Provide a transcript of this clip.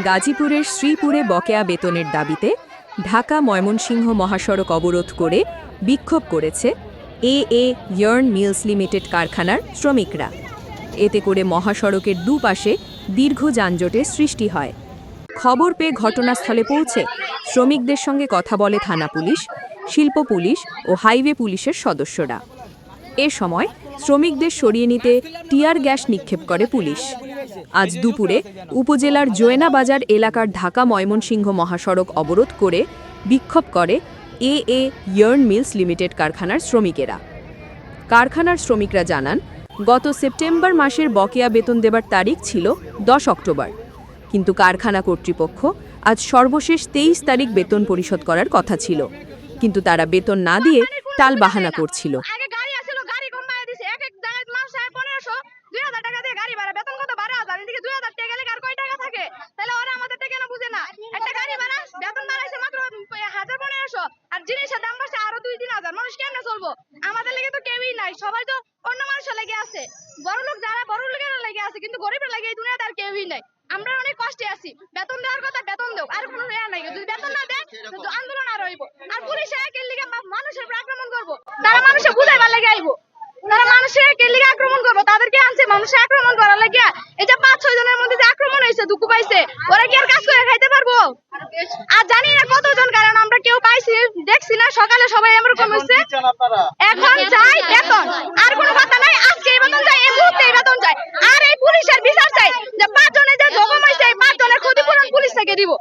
গাজীপুরের শ্রীপুরে বকেয়া বেতনের দাবিতে ঢাকা ময়মনসিংহ মহাসড়ক অবরোধ করে বিক্ষোভ করেছে A A yarn mills limited কারখানার শ্রমিকরা। এতে করে মহাসড়কের দুপাশে দীর্ঘ যানজটের সৃষ্টি হয়। খবর পেয়ে ঘটনাস্থলে পৌঁছে শ্রমিকদের সঙ্গে কথা বলে থানা পুলিশ, শিল্প পুলিশ ও হাইওয়ে পুলিশের সদস্যরা। এ সময় শ্রমিকদের সরিয়ে নিতে টিয়ার গ্যাস নিক্ষেপ করে পুলিশ। আজ দুপুরে উপজেলার জোয়েনা বাজার এলাকার ঢাকা ময়মনসিংহ মহাসড়ক অবরোধ করে বিক্ষোভ করে A A yarn mills limited কারখানার শ্রমিকেরা। কারখানার শ্রমিকরা জানান গত সেপ্টেম্বর মাসের বকেয়া বেতন দেবার তারিখ ছিল দশ অক্টোবর। কিন্তু কারখানা কর্তৃপক্ষ আজ সর্বশেষ তেইশ তারিখ বেতন পরিশোধ করার কথা ছিল। কিন্তু তারা বেতন না দিয়ে টাল বাহানা করছিল আগে গাড়ি আসছিল গাড়ি কমায় দিছে এক এক জায়গায় মানুষ আয় পনেরোশো দুই হাজার টাকা দিয়ে গাড়ি ভাড়া বেতন কত হাজার এদিকে দুই হাজার গেলে আর কয় টাকা থাকে? তাহলে ওরা আমাদের কেন বুঝে না? একটা গাড়ি ভাড়া, বেতন বাড়াইছে মাত্র হাজার পনেরোশো আর জিনিসের দাম বাড়ছে আরও দুই তিন হাজার। মানুষ কেমনে চলবো? আমাদের লেগে তো কেউই নাই। সবাই তো অন্য মানুষের লেগে আছে। বড় লোক যারা, বড় লোকের লেগে আছে, কিন্তু গরিবের লেগে এই দুনিয়াতে আর কেউই নাই। আমরা অনেক কষ্টে আছি। বেতন দেওয়ার কথা বেতন দেও। আর কোনো ইয়া নাই। যদি বেতন না দেয় তো আন্দোলন আর হইব। আর পুলিশে একের লিগে মানুষের উপর আক্রমণ করব। তারা মানুষের বুঝাইবার লেগে আইবো। তারা মানুষের একের লিগে আক্রমণ করব। তাদেরকে আনছে মানুষের আক্রমণ করার লাগিয়া আছে ওরা কি আর কাজ করে খাইতে পারব? আর জানি না কতজন কারণ আমরা কেউ পাইছি দেখছি না সকালে সবাই আমরা কমেছে এখন যাই এখন। আর কোনো কথা নাই আজকে এই বেতন যাই এই মুহূর্তে এই বেতন যাই আর এই পুলিশের বিচার চাই যে পাঁচজনে যে জখম হয়েছে এই পাঁচজনের ক্ষতিপূরণ পুলিশ থেকে দিব।